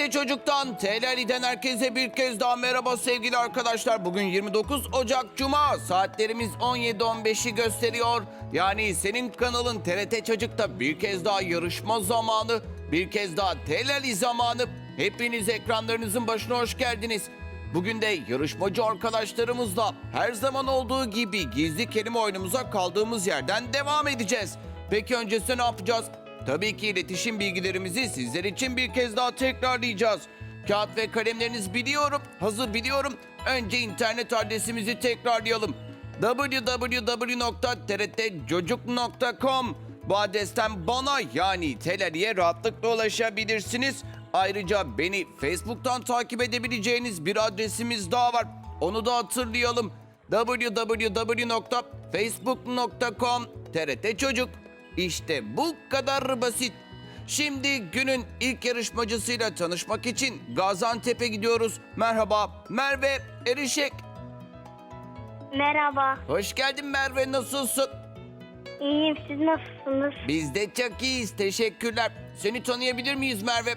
TRT Çocuk'tan TL'den herkese bir kez daha merhaba sevgili arkadaşlar. Bugün 29 Ocak Cuma saatlerimiz 17.15'i gösteriyor. Yani senin kanalın TRT Çocuk'ta bir kez daha yarışma zamanı, bir kez daha TL'li zamanı. Hepiniz ekranlarınızın başına hoş geldiniz. Bugün de yarışmacı arkadaşlarımızla her zaman olduğu gibi gizli kelime oyunumuza kaldığımız yerden devam edeceğiz. Peki öncesinde ne yapacağız? Tabii ki iletişim bilgilerimizi sizler için bir kez daha tekrarlayacağız. Kağıt ve kalemleriniz biliyorum, hazır biliyorum. Önce internet adresimizi tekrarlayalım. www.trtcocuk.com Bu adresten bana yani Teleri'ye rahatlıkla ulaşabilirsiniz. Ayrıca beni Facebook'tan takip edebileceğiniz bir adresimiz daha var. Onu da hatırlayalım. www.facebook.com TRT Çocuk İşte bu kadar basit. Şimdi günün ilk yarışmacısıyla tanışmak için Gaziantep'e gidiyoruz. Merhaba Merve Erişek. Merhaba. Hoş geldin Merve nasılsın? İyiyim. Siz nasılsınız? Biz de çok iyiyiz teşekkürler. Seni tanıyabilir miyiz Merve?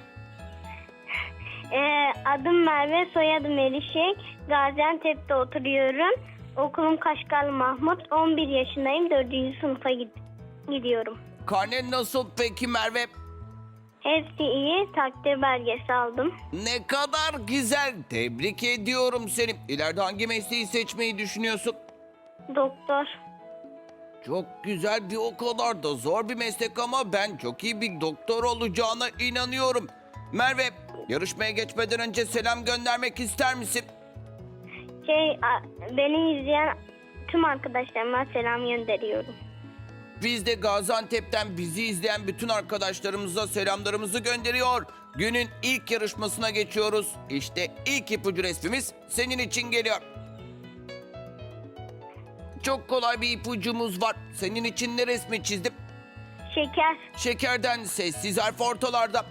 Ee, adım Merve, soyadım Elişek. Gaziantep'te oturuyorum. Okulum Kaşgarlı Mahmut. 11 yaşındayım. 4. sınıfa gid- gidiyorum. Karnen nasıl peki Merve? Hepsi iyi. Takdir belgesi aldım. Ne kadar güzel. Tebrik ediyorum seni. İleride hangi mesleği seçmeyi düşünüyorsun? Doktor. Çok güzel bir o kadar da zor bir meslek ama ben çok iyi bir doktor olacağına inanıyorum. Merve, yarışmaya geçmeden önce selam göndermek ister misin? Şey, a- beni izleyen tüm arkadaşlarıma selam gönderiyorum. Biz de Gaziantep'ten bizi izleyen bütün arkadaşlarımıza selamlarımızı gönderiyor. Günün ilk yarışmasına geçiyoruz. İşte ilk ipucu resmimiz senin için geliyor. Çok kolay bir ipucumuz var. Senin için ne resmi çizdim? Şeker. Şekerden sessiz harf ortalarda.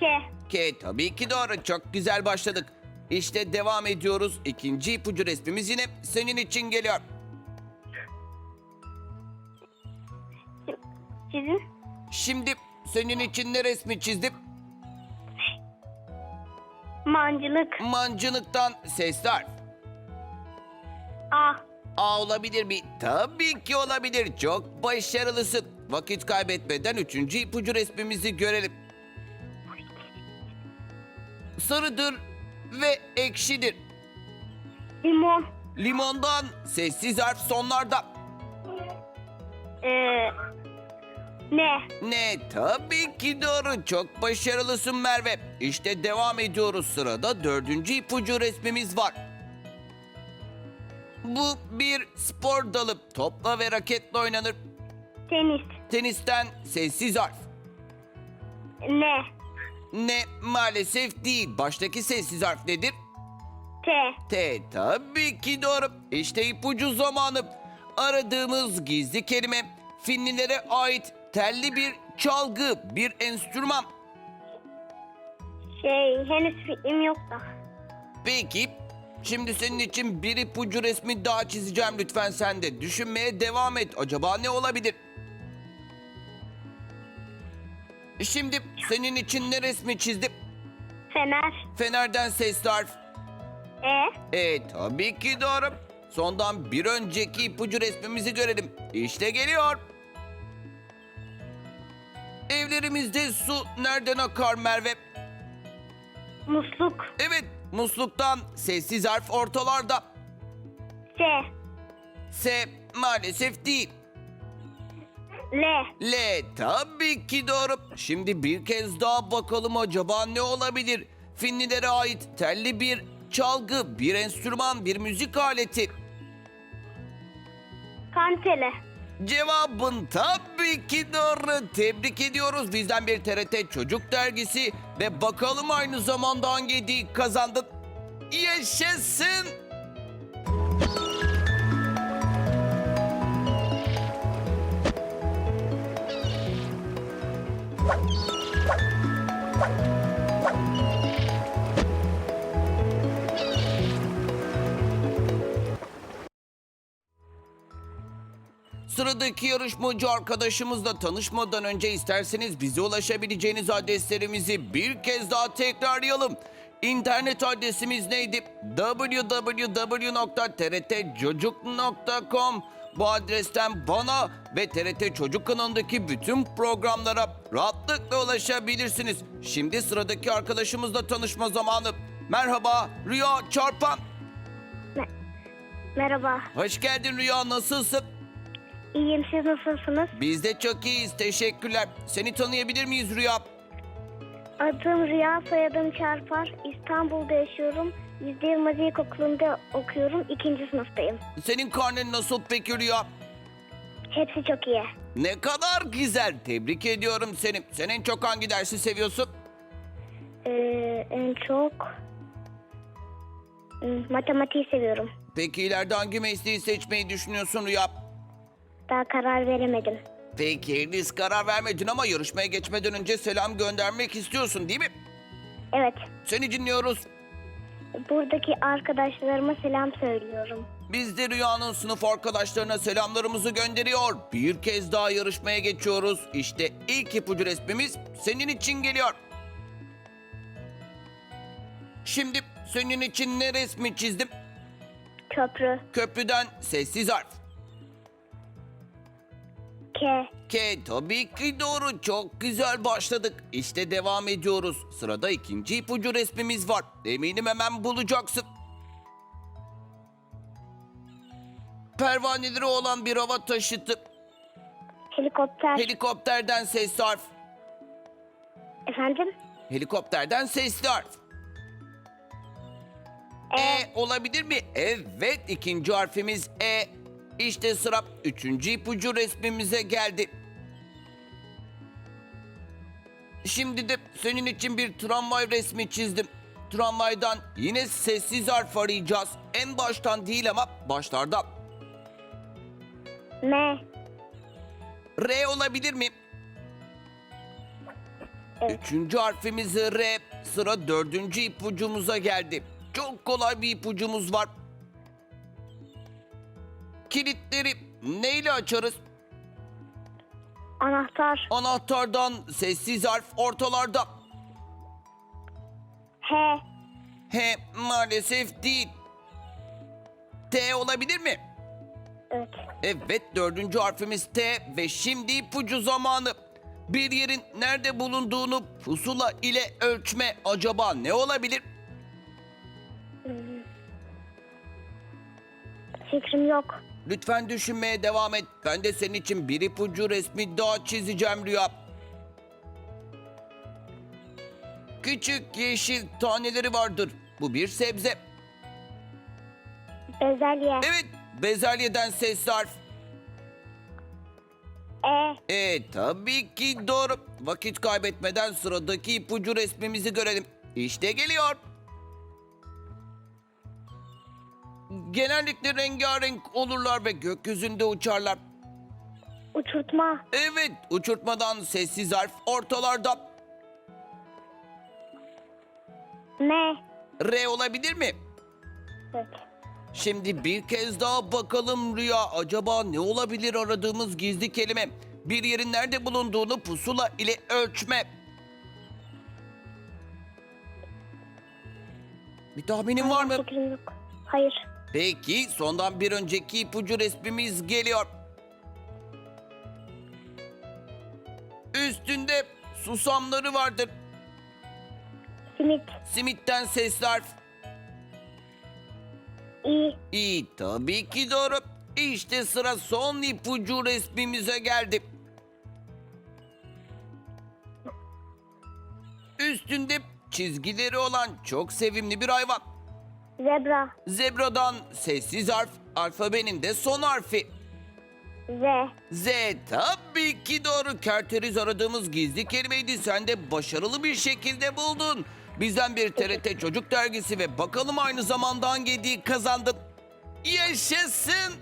K. K tabii ki doğru. Çok güzel başladık. İşte devam ediyoruz. İkinci ipucu resmimiz yine senin için geliyor. Sizin? Şimdi senin için ne resmi çizdim? Mancılık. Mancınıktan sesli harf. A. A olabilir mi? Tabii ki olabilir. Çok başarılısın. Vakit kaybetmeden üçüncü ipucu resmimizi görelim. Sarıdır ve ekşidir. Limon. Limondan sessiz harf sonlarda. Ee, ne? Ne? Tabii ki doğru. Çok başarılısın Merve. İşte devam ediyoruz. Sırada dördüncü ipucu resmimiz var. Bu bir spor dalı. Topla ve raketle oynanır. Tenis. Tenisten sessiz harf. Ne? Ne maalesef değil. Baştaki sessiz harf nedir? T. T. Tabii ki doğru. İşte ipucu zamanı. Aradığımız gizli kelime Finlilere ait telli bir çalgı, bir enstrüman. Şey, henüz fikrim yok da. Peki, şimdi senin için bir ipucu resmi daha çizeceğim lütfen sen de. Düşünmeye devam et. Acaba ne olabilir? Şimdi senin için ne resmi çizdim? Fener. Fenerden sesli harf. E. E tabii ki doğru. Sondan bir önceki ipucu resmimizi görelim. İşte geliyor. Evlerimizde su nereden akar Merve? Musluk. Evet, musluktan sessiz harf ortalarda. S. S maalesef değil. L. L tabii ki doğru. Şimdi bir kez daha bakalım acaba ne olabilir? Finlilere ait telli bir çalgı, bir enstrüman, bir müzik aleti. Kantele. Cevabın tabii ki doğru. Tebrik ediyoruz. Bizden bir TRT Çocuk Dergisi ve bakalım aynı zamanda hangi hediyeyi kazandın. Yaşasın. Sıradaki yarışmacı arkadaşımızla tanışmadan önce isterseniz bize ulaşabileceğiniz adreslerimizi bir kez daha tekrarlayalım. İnternet adresimiz neydi? www.trtcocuk.com Bu adresten bana ve TRT Çocuk kanalındaki bütün programlara rahatlıkla ulaşabilirsiniz. Şimdi sıradaki arkadaşımızla tanışma zamanı. Merhaba Rüya Çarpan. Merhaba. Hoş geldin Rüya nasılsın? İyiyim siz nasılsınız? Biz de çok iyiyiz teşekkürler. Seni tanıyabilir miyiz Rüya? Adım Rüya, soyadım Çarpar. İstanbul'da yaşıyorum. Yüzde Yılmaz İlkokulu'nda okuyorum. İkinci sınıftayım. Senin karnen nasıl peki Rüya? Hepsi çok iyi. Ne kadar güzel. Tebrik ediyorum seni. Sen en çok hangi dersi seviyorsun? Ee, en çok hmm, matematiği seviyorum. Peki ileride hangi mesleği seçmeyi düşünüyorsun Rüya? Daha karar veremedim. Peki henüz karar vermedin ama yarışmaya geçmeden önce selam göndermek istiyorsun değil mi? Evet. Seni dinliyoruz. Buradaki arkadaşlarıma selam söylüyorum. Biz de Rüya'nın sınıf arkadaşlarına selamlarımızı gönderiyor. Bir kez daha yarışmaya geçiyoruz. İşte ilk ipucu resmimiz senin için geliyor. Şimdi senin için ne resmi çizdim? Köprü. Köprüden sessiz harf. K. K tabii ki doğru. Çok güzel başladık. İşte devam ediyoruz. Sırada ikinci ipucu resmimiz var. Eminim hemen bulacaksın. Pervaneleri olan bir hava taşıtı. Helikopter. Helikopterden sesli harf. Efendim? Helikopterden sesli harf. E olabilir mi? Evet ikinci harfimiz E. İşte sıra üçüncü ipucu resmimize geldi. Şimdi de senin için bir tramvay resmi çizdim. Tramvaydan yine sessiz harf arayacağız. En baştan değil ama başlarda. M. R olabilir mi? Evet. Üçüncü harfimiz R. Sıra dördüncü ipucumuza geldi. Çok kolay bir ipucumuz var. Kilitleri neyle açarız? Anahtar. Anahtardan sessiz harf ortalarda. H. H maalesef değil. T olabilir mi? Evet. Evet dördüncü harfimiz T ve şimdi ipucu zamanı. Bir yerin nerede bulunduğunu pusula ile ölçme acaba ne olabilir? Fikrim yok. Lütfen düşünmeye devam et. Ben de senin için bir ipucu resmi daha çizeceğim Rüya. Küçük yeşil taneleri vardır. Bu bir sebze. Bezelye. Evet, bezelyeden ses harf. E. E tabii ki doğru. Vakit kaybetmeden sıradaki ipucu resmimizi görelim. İşte geliyor. Genellikle rengarenk olurlar ve gökyüzünde uçarlar. Uçurtma. Evet, uçurtmadan sessiz harf ortalarda. M. R olabilir mi? Evet. Şimdi bir kez daha bakalım Rüya. Acaba ne olabilir aradığımız gizli kelime? Bir yerin nerede bulunduğunu pusula ile ölçme. Bir tahminin var mı? Fikrim yok. Hayır. Peki sondan bir önceki ipucu resmimiz geliyor. Üstünde susamları vardır. Simit. Simitten sesli harf. İ. İyi tabii ki doğru. İşte sıra son ipucu resmimize geldi. Üstünde çizgileri olan çok sevimli bir hayvan. Zebra. Zebradan sessiz harf, alfabenin de son harfi. Z. Z tabii ki doğru. Kerteriz aradığımız gizli kelimeydi. Sen de başarılı bir şekilde buldun. Bizden bir TRT Çocuk Dergisi ve bakalım aynı zamanda hangi hediyeyi kazandın. Yaşasın.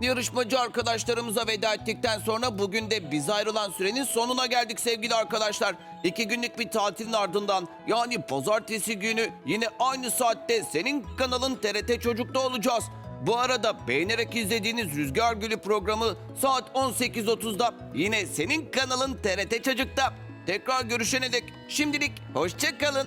Yarışmacı arkadaşlarımıza veda ettikten sonra bugün de biz ayrılan sürenin sonuna geldik sevgili arkadaşlar. İki günlük bir tatilin ardından yani pazartesi günü yine aynı saatte senin kanalın TRT Çocuk'ta olacağız. Bu arada beğenerek izlediğiniz Rüzgar Gülü programı saat 18.30'da yine senin kanalın TRT Çocuk'ta. Tekrar görüşene dek şimdilik hoşça kalın.